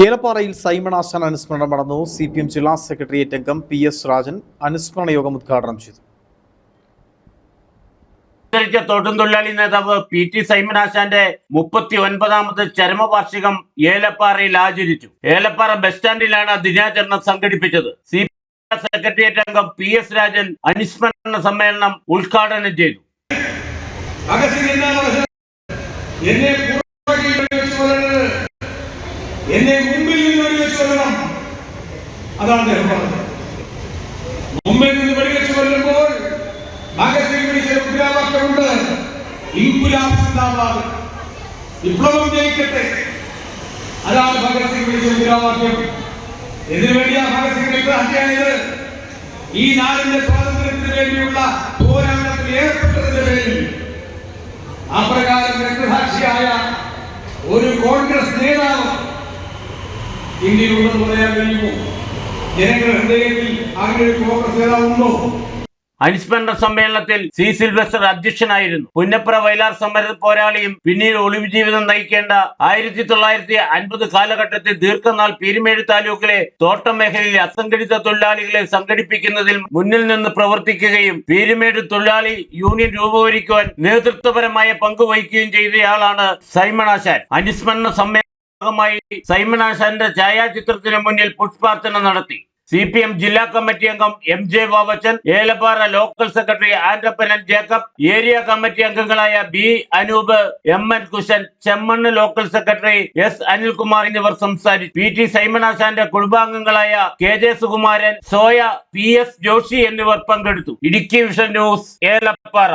ഏലപ്പാറയിൽ Simon ആശാൻ അനുസ്മരണം നടന്നു. C P M ജില്ലാ സെക്രട്ടേറിയറ്റ് അംഗം പി എസ് രാജൻ അനുസ്മരണ യോഗം ഉദ്ഘാടനം ചെയ്തു. തോട്ടം തൊഴിലാളി നേതാവ് പി ടി സൈമൻ ആശാന്റെ മുപ്പത്തി ഒൻപതാമത് ചരമവാർഷികം ഏലപ്പാറയിൽ ആചരിച്ചു. ഏലപ്പാറ ബസ് സ്റ്റാൻഡിലാണ് ദിനാചരണം സംഘടിപ്പിച്ചത്. സി പി സെക്രട്ടേറിയറ്റ് അംഗം പി എസ് രാജൻ അനുസ്മരണ സമ്മേളനം ഉദ്ഘാടനം ചെയ്തു ഭഗത് സിംഗ് എന്നാണ് പറഞ്ഞത് എന്നെ പുറകിൽ വെച്ച് കൊല്ലരുത് എന്നെ മുമ്പിൽ നിന്ന് വെടിവെച്ച് കൊല്ലണം. അതാണ് അദ്ദേഹം പറഞ്ഞത്. മുമ്പിൽ നിന്ന് വെടിവെച്ച് കൊല്ലുമ്പോൾ സിന്ദാബാദ്. വിപ്ലവം ജയിക്കട്ടെ. അതാണ് ഭഗത് സിംഗ് വിളിച്ച മുദ്രാവാക്യം ഇതിനു ഭഗത് സിംഗ് ഹത്യാണിത് ഈ നാടിന്റെ സ്വാതന്ത്ര്യത്തിന് വേണ്ടിയുള്ള പോരാട്ടത്തിൽ ഏർപ്പെട്ടതിന്റെ പേരിൽ. അപ്രകാരം രക്തസാക്ഷിയായ ഒരു കോൺഗ്രസ് നേതാവ് ഇന്ത്യയിലുണ്ടെന്ന് പറയാൻ കഴിയുമോ? ജനങ്ങളുടെ ഹൃദയത്തിൽ അങ്ങനെ കോൺഗ്രസ് നേതാവ് അനുസ്മരണ സമ്മേളനത്തിൽ സി സിൽവസ്റ്റർ അധ്യക്ഷനായിരുന്നു. പുന്നപ്ര വയലാർ സമര പോരാളിയും പിന്നീട് ഒളിവ് ജീവിതം നയിക്കേണ്ട ആയിരത്തി തൊള്ളായിരത്തി അൻപത് കാലഘട്ടത്തിൽ ദീർഘനാൾ പീരുമേഴ് താലൂക്കിലെ തോട്ടം മേഖലയിൽ അസംഘടിത തൊഴിലാളികളെ സംഘടിപ്പിക്കുന്നതിൽ മുന്നിൽ നിന്ന് പ്രവർത്തിക്കുകയും പീരുമേഴ് തൊഴിലാളി യൂണിയൻ രൂപീകരിക്കുവാൻ നേതൃത്വപരമായ പങ്കുവഹിക്കുകയും ചെയ്തയാളാണ് സൈമൺ ആശാൻ. അനുസ്മരണ സമ്മേളന ഭാഗമായി സൈമൺ ആശാന്റെ ഛായാചിത്രത്തിന് മുന്നിൽ പുഷ്പാർച്ചന നടത്തി. സി പി എം ജില്ലാ കമ്മിറ്റി അംഗം M J Babachan Elappara local secretary ആൻഡപ്പനൻ Jacob area committee അംഗങ്ങളായ B Anoop M N Kushan Chemmannu local secretary S Anilkumar എന്നിവർ സംസാരിച്ചു. പി ടി സൈമനാശാന്റെ കുടുംബാംഗങ്ങളായ K J Sukumaran Soya P S Joshi എന്നിവർ പങ്കെടുത്തു. Idukki vision news Elappara.